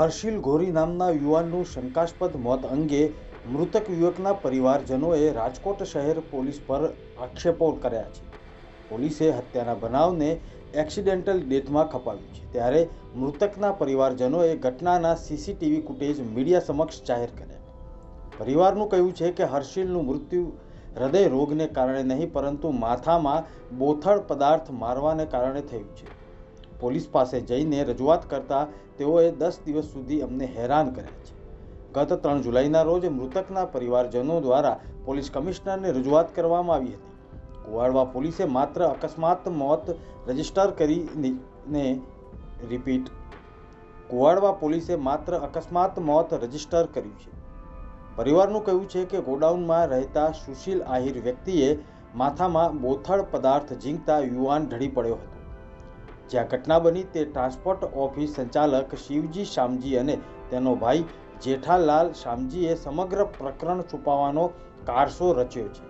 હર્ષિલ ઘોરી નામના યુવાનનું શંકાસ્પદ મોત અંગે મૃતક યુવકના પરિવારજનોએ રાજકોટ શહેર પોલીસ પર આક્ષેપો કર્યા છે. પોલીસે હત્યાના બનાવને એક્સિડેન્ટલ ડેથમાં ખપાવ્યું છે. ત્યારે મૃતકના પરિવારજનોએ ઘટનાના સીસીટીવી ફૂટેજ મીડિયા સમક્ષ જાહેર કર્યા. પરિવારનું કહ્યું છે કે હર્ષિલનું મૃત્યુ હૃદય રોગને કારણે નહીં, પરંતુ માથામાં બોથડ પદાર્થ મારવાને કારણે થયું છે. પોલીસ પાસે જઈને રજૂઆત કરતા તેઓએ દસ દિવસ સુધી અમને હેરાન કર્યા છે. ગત ત્રણ જુલાઈના રોજ મૃતકના પરિવારજનો દ્વારા પોલીસ કમિશનરને રજૂઆત કરવામાં આવી હતી. કુવાડવા પોલીસે માત્ર અકસ્માત મોત રજિસ્ટર કરીને રિપીટ કુવાડવા પોલીસે માત્ર અકસ્માત મોત રજિસ્ટર કર્યું છે. પરિવારનું કહ્યું છે કે ગોડાઉનમાં રહેતા સુશીલ આહિર વ્યક્તિએ માથામાં બોથળ પદાર્થ ઝીંકતા યુવાન ઢળી પડ્યો હતો. જ્યાં ઘટના બની તે ટ્રાન્સપોર્ટ ઓફિસ સંચાલક શિવજી શામજી અને તેનો ભાઈ જેઠાલાલ શામજીએ સમગ્ર પ્રકરણ છુપાવવાનો કારસો રચ્યો છે.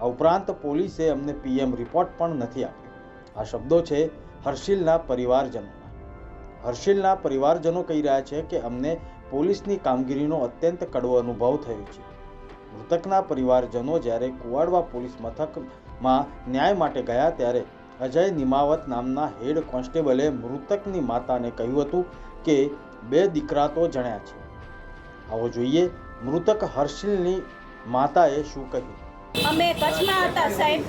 આ ઉપરાંત પોલીસે અમને પીએમ રિપોર્ટ પણ નથી આપ્યો. આ શબ્દો છે હર્ષિલના પરિવારજનોના. હર્ષિલના પરિવારજનો કહી રહ્યા છે કે અમને પોલીસની કામગીરીનો અત્યંત કડવો અનુભવ થયો છે. મૃતકના પરિવારજનો જ્યારે કુવાડવા પોલીસ મથકમાં ન્યાય માટે ગયા ત્યારે અજય નિમાવત નામના હેડ કોન્સ્ટેબલે મૃતકની માતાને કહ્યું હતું કે બે દીકરા તો જણ્યા છે. આવો જોઈએ મૃતક હર્ષિલની માતાએ શું કહ્યું? અમે કચ્છમાં હતા સાહેબ.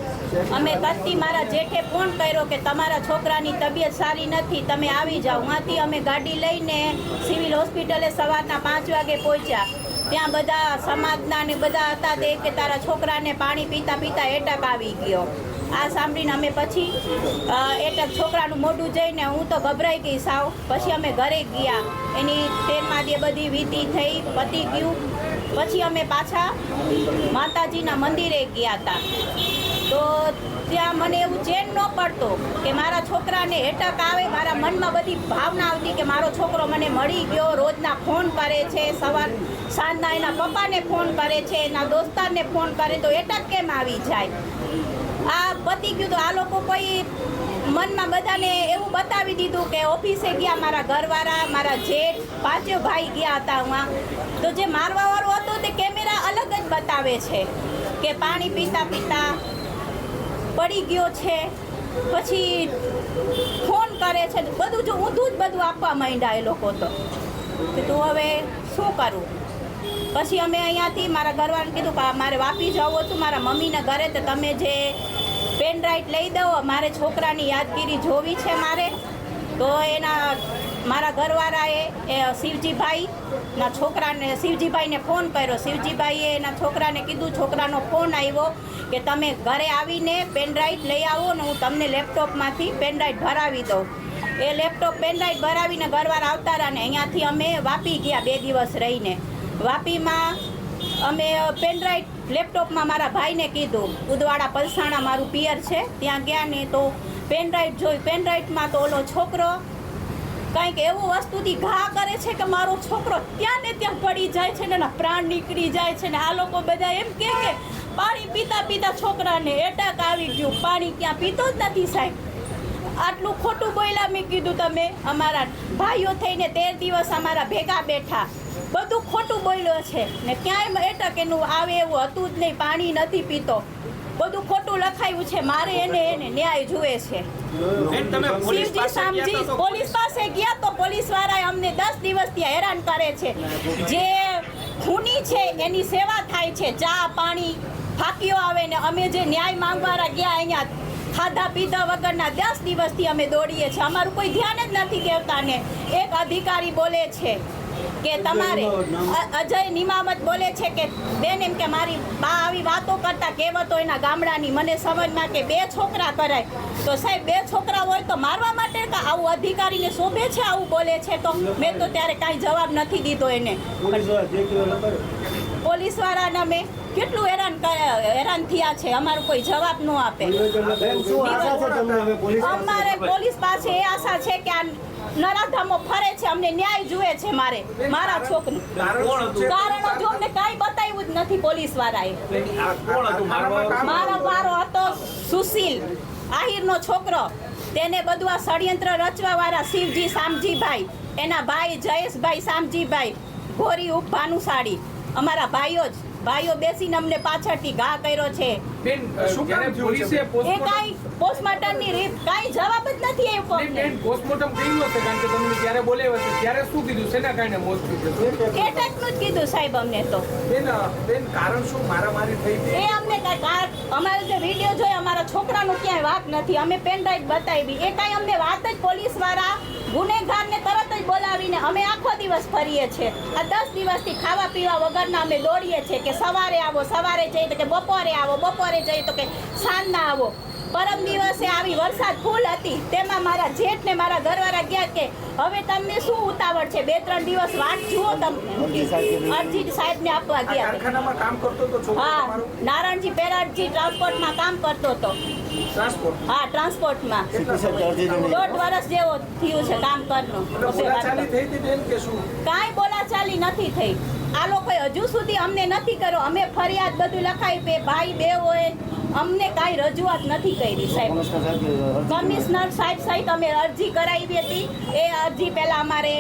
અમે કચ્છથી મારા જેઠે ફોન કર્યો કે તમારા છોકરાની તબિયત સારી નથી, તમે આવી જાઓ. ત્યાંથી અમે ગાડી લઈને સિવિલ હોસ્પિટલે સવારના પાંચ વાગે પહોંચ્યા. ત્યાં બધા સમાજના ને બધા હતા તે કે તારા છોકરાને પાણી પીતા પીતા એટક આવી ગયો. આ સાંભળીને અમે પછી એટક છોકરાનું મોઢું જઈને હું તો ગભરાઈ ગઈ સાવ. પછી અમે ઘરે ગયા. એની ટ્રેનમાં જે બધી વીતી થઈ, પતી ગયું. પછી અમે પાછા માતાજીના મંદિરે ગયા હતા તો ત્યાં મને એવું ચેન ન પડતો કે મારા છોકરાને હેટક આવે, મારા મનમાં બધી ભાવના આવતી કે મારો છોકરો મને મળી ગયો, રોજના ફોન કરે છે, સવાર, સાંજના એના પપ્પાને ફોન કરે છે, એના દોસ્તારને ફોન કરે, તો હેટક કેમ આવી જાય? આ પતી ગયું તો આ લોકો કોઈ મનમાં બધાને એવું બતાવી દીધું કે ઓફિસે ગયા મારા ઘરવાળા, મારા જેઠ, પાંચે ભાઈ ગયા હતા હું તો જે મારવાવાળો હતો તે કેમેરા અલગ જ બતાવે છે કે પાણી પીતા પીતા પડી ગયો છે. પછી ફોન કરે છે. બધું જો ઊંધું જ બધું આપવા માંડ્યા એ લોકો તો. કે તું હવે શું કરું? પછી અમે અહીંયાથી મારા ઘરવાળાને કીધું કે મારે વાપી જવું હતું. મારા મમ્મીના ઘરે તો તમે જે પેન ડ્રાઈવ લઈ દો મારે છોકરાની યાદગીરી જોવી છે મારે. તો એના, મારા ઘરવાળાએ, એ શિવજીભાઈના છોકરાને, શિવજીભાઈને ફોન કર્યો. શિવજીભાઈએ એના છોકરાને કીધું, છોકરાનો ફોન આવ્યો કે તમે ઘરે આવીને પેનડ્રાઈવ લઈ આવો ને હું તમને લેપટોપમાંથી પેનડ્રાઈવ ભરાવી દઉં. એ લેપટોપ પેનડ્રાઈવ ભરાવીને ઘરવાળા આવતા રહ્યા ને અહીંયાથી અમે વાપી ગયા બે દિવસ રહીને. વાપીમાં અમે પેનડ્રાઈવ લેપટોપમાં મારા ભાઈને કીધું, ઉદવાડા પલસાણા મારું પિયર છે, ત્યાં ગયા ને તો પેનડ્રાઈવ જોઈ પેનડ્રાઈવમાં તો ઓલો છોકરો કંઈક એવું વસ્તુથી ઘા કરે છે કે મારો છોકરો ત્યાં ને ત્યાં પડી જાય છે ને પ્રાણ નીકળી જાય છે ને આ લોકો બધા એમ કે પાણી પીતા પીતા છોકરાને એટેક આવી ગયું. પાણી ત્યાં પીતો જ નથી સાહેબ. આટલું ખોટું બોલ્યા મેં કીધું તમે અમારા ભાઈઓ થઈને તેર દિવસ અમારા ભેગા બેઠા. બધું ખોટું બોલ્યો છે. ને ક્યાંય એટક એનું આવે એવું હતું જ નહીં પાણી નથી પીતો. બધું ખોટું લખાયું છે મારે એને એને ન્યાય જુએ છે. પોલીસ શિવજી પાસે ગયા શામજી તો- પોલીસ પાસે ગયા તો પોલીસ વાળાએ અમને દસ દિવસથી હેરાન કરે છે. જે ખૂની છે એની સેવા થાય છે. ચા પાણી ફાકીઓ આવે ને અમે જે ન્યાય માંગવાળા ગયા અહીંયા ખાધા પીધા વગરના દસ દિવસથી અમે દોડીએ છીએ. અમારું કોઈ ધ્યાન જ નથી ને એક અધિકારી બોલે છે કે તમારે અજય નિમામત બોલે છે કે બેન એમ કે મારી બા આવી વાતો કરતા કહેવતો એના ગામડાની મને સમજમાં કે બે છોકરા કરાય. તો સાહેબ બે છોકરા હોય તો મારવા માટે કે આવું અધિકારીને શોભે છે આવું બોલે છે તો? મેં તો ત્યારે કાંઈ જવાબ નથી દીધો એને. પોલીસ મેં કેટલું હેરાન હેરાન થયા છે? અમારો કોઈ જવાબ ન આપે. બેન, શું આશા છે તમને હવે પોલીસ પાસે? અમારે પોલીસ પાસે એ આશા છે કે આ નરાધામો ફરે છે અમને ન્યાય જુએ છે મારે મારા છોકરી કારણો જો અમને કાંઈ બતાવ્યું જ નથી પોલીસ વાળાએ આ કોણ હતું? મારવા મારો હતો સુશીલ આહિરનો છોકરો. તેને બધું આ ષડયંત્ર રચવાવાળા શિવજી શામજીભાઈ એના ભાઈ જયેશભાઈ શામજીભાઈ ગોરી ઉપ ભાનુશાળી અમારા ભાઈઓ જ ભાઈઓ બેસીને અમને પાછળથી ઘા કર્યો છે. એ કાઈ પોસ્ટમોર્ટમની રીત કાઈ જવાબ જ નથી આપ્યો. બેન પોસ્ટમોર્ટમ કર્યું હશે કારણ કે તમને ત્યારે બોલાવ્યા છે ત્યારે શું કીધું? શેના કારણે મોત થયું છે? એટેકનું જ કીધું સાહેબ અમને તો. બેન બેન કારણ શું? મારામારી થઈ એ અમને કાંઈ અમારો જે વીડિયો જોઈએ અમારા છોકરાનું ક્યાંય વાત નથી. અમે પેન ડ્રાઈવ બતાવી. એ કાંઈ અમને વાત જ પોલીસવાળા, ગુનેગારને તરત જ બોલાવીને અમે આખો દિવસ ફરીએ છીએ. આ દસ દિવસથી ખાવા પીવા વગરના અમે દોડીએ છીએ કે સવારે આવો, સવારે જઈએ તો કે બપોરે આવો, બપોરે જઈએ તો કે સાંજના આવો. પરમ દિવસે આવી વરસાદ ફૂલ હતી. તેમાં મારા જેઠ ને મારા ઘરવાળા ગયા કે હવે તમને શું ઉતાવળ છે? બે ત્રણ દિવસ વાટ જુઓ તમે. અરજી સાહેબને આપવા ગયા કારખાનામાં કામ કરતો તો છોકરો હા નારાયણજી પેરાડજી ટ્રાન્સપોર્ટમાં કામ કરતો હતો. હા ટ્રાન્સપોર્ટમાં. કેટલા દોઢ વર્ષ જેવો થયું છે કામ કરનું. કાંઈ બોલાચાલી નથી થઈ. આ લોકોએ હજુ સુધી અમને નથી કર્યો. અમે ફરિયાદ બધું લખાવી બે ભાઈ બે હોય અમને કાંઈ રજૂઆત નથી કરી સાહેબ. કમિશનર સાહેબ સહિત અમે અરજી કરાવી હતી. એ અરજી પહેલા અમારે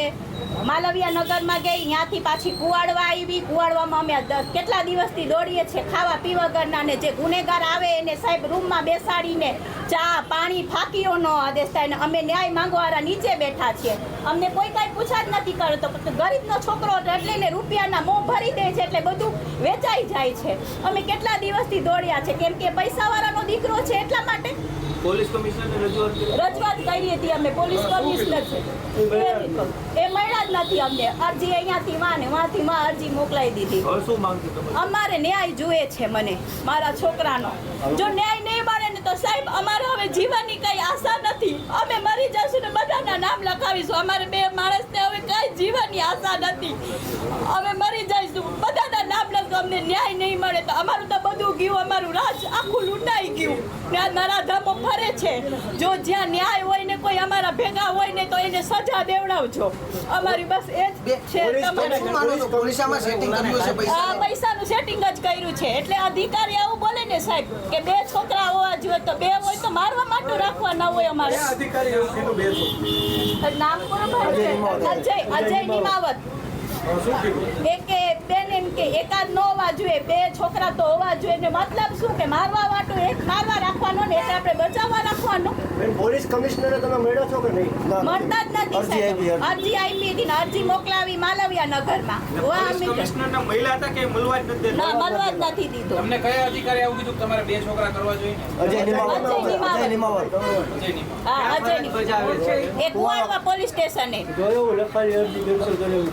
માલવિયા નગરમાં ગઈ, ત્યાંથી પાછી કુવાડવા આવી. કુવાડવામાં અમે કેટલા દિવસથી દોડીએ છીએ, ખાવા પીવા ઘરના ને જે ગુનેગાર આવે એને સાહેબ રૂમમાં બેસાડીને ચા, પાણી ફાંકીઓ નો આદેશ થાય ને અમે ન્યાય માંગવાળા નીચે બેઠા છીએ. અમને કોઈ કાંઈ પૂછા જ નથી કરતો ગરીબનો છોકરો એટલે એને રૂપિયાના મોં ભરી દે છે એટલે બધું વેચાઈ જાય છે. અમે કેટલા દિવસથી દોડ્યા છે, કેમ કે પૈસાવાળાનો દીકરો છે એટલા માટે પોલીસ કમિશનરને રજૂઆત રજૂઆત કરી હતી અમે પોલીસ કમિશનર છે. એ મળ્યા જ નથી અમને. અરજી અહીંયાથી માં ને વાંથી માં અરજી મોકલાઈ દીધી. શું તમે અમારે ન્યાય જોઈએ છે મને મારા છોકરાનો. જો ન્યાય નહીં મળે ને તો સાહેબ અમારે હવે જીવનની કઈ આશા નથી. અમે મરી જશું ને બધાના નામ લખાવીશું. અમારે બે માણસને હવે કઈ જીવનની આશા નથી. અમે મરી જઈશું. બધાના અમને ન્યાય નહીં મળે તો અમારું તો બધું ગયું અમારું રાજ આખું લૂંટાઈ ગયું. ને આ નરાધામો ફરે છે. જો જ્યાં ન્યાય હોય ને કોઈ અમારા ભેગા હોય ને તો એને સજા દેવડાવજો. અમારી બસ એ જ છે તમારે શું માનો છો પોલીસે આમાં સેટિંગ કર્યું છે આ પૈસાનું સેટિંગ જ કર્યું છે. એટલે અધિકારી આવું બોલે ને સાહેબ કે બે છોકરા હોવા જોઈએ તો બે હોય તો મારવા માટે રાખવા ના હોય અમારે. અધિકારી એવું કીધું બે છો નામ કોનું છે અજય અજય નિમાવત. એક કે એકાદ ન હોવા જોઈએ બે છોકરા તો હોવા જોઈએ ને મતલબ શું કે મારવા વાટું એક મારવા રાખવાનો ને એક આપણે બચાવવા રાખવાનો? પોલીસ કમિશનરે તમે મળ્યો છો કે નહીં? મળતા જ નથી અરજી આપી, સાહેબ. અરજી આપી હતી ને અરજી મોકલાવી માલવિયા નગરમાં વા પોલીસ અમે- કમિશનરના મહિલા હતા કે મળવા જ નથી? ના મળવા જ નથી દીધો. તમને કયા અધિકારી આવું કીધું તમારે બે છોકરા કરવા જોઈએ? અજય નિમાવત અજય નિમાવત. અજય નિમાવત હા અજય અજયની એ કુવાડવા પોલીસ સ્ટેશને. જોયો લખાવેલી અરજી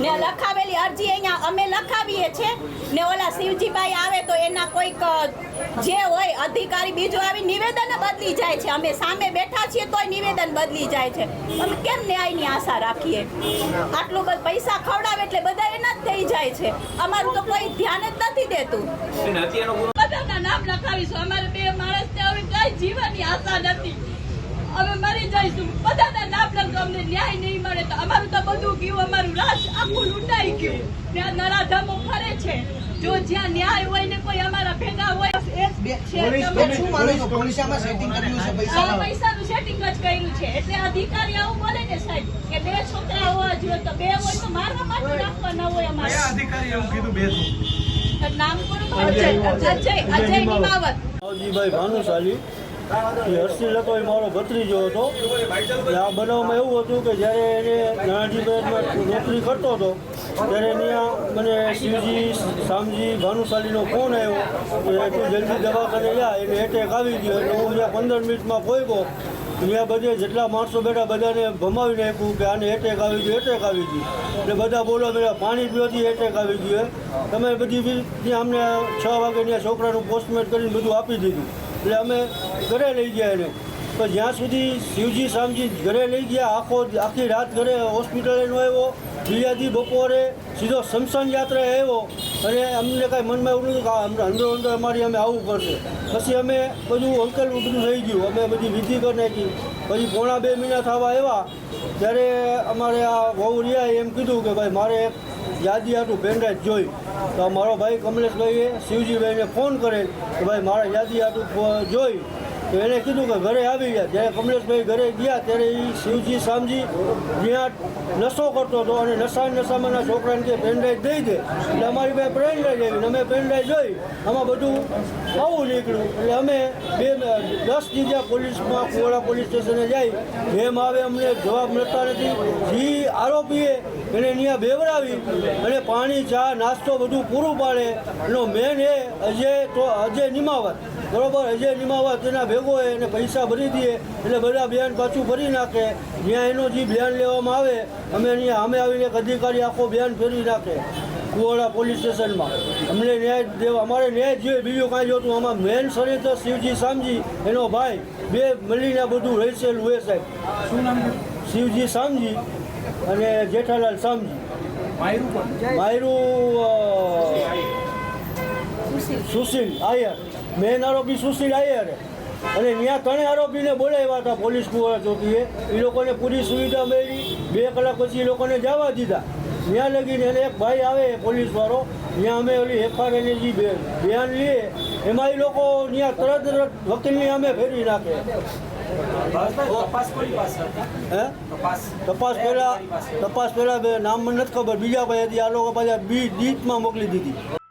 ને લખાવેલી અરજી અહીંયા અમે લખાવીએ છે ને ઓલા શિવજીભાઈ આવે તો એના કોઈક જે હોય અધિકારી બીજો આવી નિવેદન બદલી જાય છે. અમે સામે બેઠા છીએ તોય નિવેદન બદલી જાય છે. અમે કેમ ન્યાયની આશા રાખીએ? આટલું બધું પૈસા ખવડાવે એટલે બધા એના જ થઈ જાય છે. અમારું તો કોઈ ધ્યાન જ નથી દેતું. બધાના નામ લખાવીશું. અમારે બે માણસને હવે કઈ જીવનની આશા નથી. અમે મરી જઈશું. બધાના નામ લખો અમને ન્યાય નહીં મળે તો અમારું તો બધું ગયું અમારું રાજ આખું લૂંટાઈ ગયું. ત્યાં નરાધામો ફરે છે. જો જ્યાં ન્યાય હોય ને કોઈ અમારા ભેગા હોય સેટિંગ કર્યું છે આ પૈસા પૈસાનું સેટિંગ જ કર્યું છે. એટલે અધિકારી આવું બોલે ને સાહેબ કે બે છોકરા હોવા જોઈએ તો બે હોય તો મારવા માટે રાખવા ન હોય અમારે. અધિકારી એવું કીધું બે નામ કોનું અજય અજય અજય નિમાવત. ભાનુશાલી એ હર્ષિલ હતો, એ મારો ભત્રીજો હતો. આ બનાવમાં એવું હતું કે જ્યારે એને નાણાજીભાઈમાં નોકરી કરતો હતો, ત્યારે ત્યાં મને શિવજી, શામજી ભાનુશાલીનો ફોન આવ્યો કે તું જલ્દી દવાખાને જા, એને એટેક આવી ગયો. એટલે હું ત્યાં પંદર મિનિટમાં પહોંચ્યો ત્યાં બધે જેટલા માણસો બેઠા બધાને ભમાવી નાખ્યું કે આને એટેક આવી ગયો એટેક આવી ગયું. એટલે બધા બોલો બધા પાણી પીવાથી એટેક આવી ગયો. તમે બધી ત્યાં અમને છ વાગે ત્યાં છોકરાનું પોસ્ટમેટ કરીને બધું આપી દીધું. એટલે અમે ઘરે લઈ ગયા એને. તો જ્યાં સુધી શિવજી શામજી ઘરે લઈ ગયા, આખો આખી રાત ઘરે હોસ્પિટલે નો આવ્યો બીજાથી બપોરે સીધો શમશાન યાત્રા આવ્યો. અને અમને કાંઈ મનમાં એવું નહોતું કે અમને અંદર અંદર અમારી અમે આવવું પડશે. પછી અમે બધું અંકલ બધું થઈ ગયું. અમે બધી વિધિ કરી નાખી. પછી પોણા બે મહિના થવા આવ્યા. ત્યારે અમારે આ વહુ રહ્યા એમ કીધું કે ભાઈ મારે યાદી આટલું પેનડ્રાઈવ જોઈ તો મારો ભાઈ કમલેશભાઈએ શિવજીભાઈને ફોન કરે કે ભાઈ મારે યાદી જોઈ તો એને કીધું કે ઘરે આવી ગયા. જ્યારે કમલેશભાઈ ઘરે ગયા, ત્યારે એ શિવજી, શામજી જ્યાં નશો કરતો હતો અને નશા નશામાંના છોકરાને કે પેનડ્રાઈવ દઈ દે. એટલે અમારી પાસે પેનડ્રાઈવ આવી અમે પેનડ્રાઈવ જોઈ. આમાં બધું આવું નીકળ્યું. એટલે અમે બે, દસ જગ્યા પોલીસમાં કુવાડા પોલીસ સ્ટેશને જઈ એમ આવે અમને જવાબ મળતા નથી. જે આરોપીએ એને ત્યાં બેવડાવી અને પાણી, ચા, નાસ્તો બધું પૂરું પાડે. એનો મેન એ અજય તો અજય નિમાવત. બરોબર? અજય નિમાવત એના ભેગો હોય એને પૈસા ભરી દઈએ એટલે બધા બિયારણ પાછું ભરી નાખે. ત્યાં એનો જે બિયારણ લેવામાં આવે અમે અહીંયા અમે આવીને એક અધિકારી આખો બિયારણ ફેરવી નાખે કુવાડા પોલીસ સ્ટેશનમાં. અમને ન્યાય દેવા અમારે ન્યાય જોઈએ. બીજું કાંઈ જોતું આમાં મેન શરીર તો શિવજી શામજી એનો ભાઈ બે મળીને બધું રહેશેલું હોય સાહેબ. શું નામ શિવજી શામજી અને જેઠાલાલ શામજી. માયરું સુશીલ. આયર. મેન આરોપી સુશીલ આયર. અને ત્યાં ત્રણેય આરોપીને બોલાવ્યા હતા પોલીસ ચોકીએ. એ લોકોને પૂરી સુવિધા મળી. બે કલાક પછી એ લોકોને જવા દીધા. ત્યાં લગીને એને એક ભાઈ આવે પોલીસવાળો. ત્યાં અમે ઓલી એફઆરએની જે ધ્યાન લઈએ એમાં એ લોકો ત્યાં તરત વકીલની અમે ફેરવી નાખે. હે? તપાસ. પહેલા તપાસ પહેલા નામ મને નથી ખબર. બીજા ભાઈ હતી. આ લોકો પાછા બી દીપમાં મોકલી દીધી.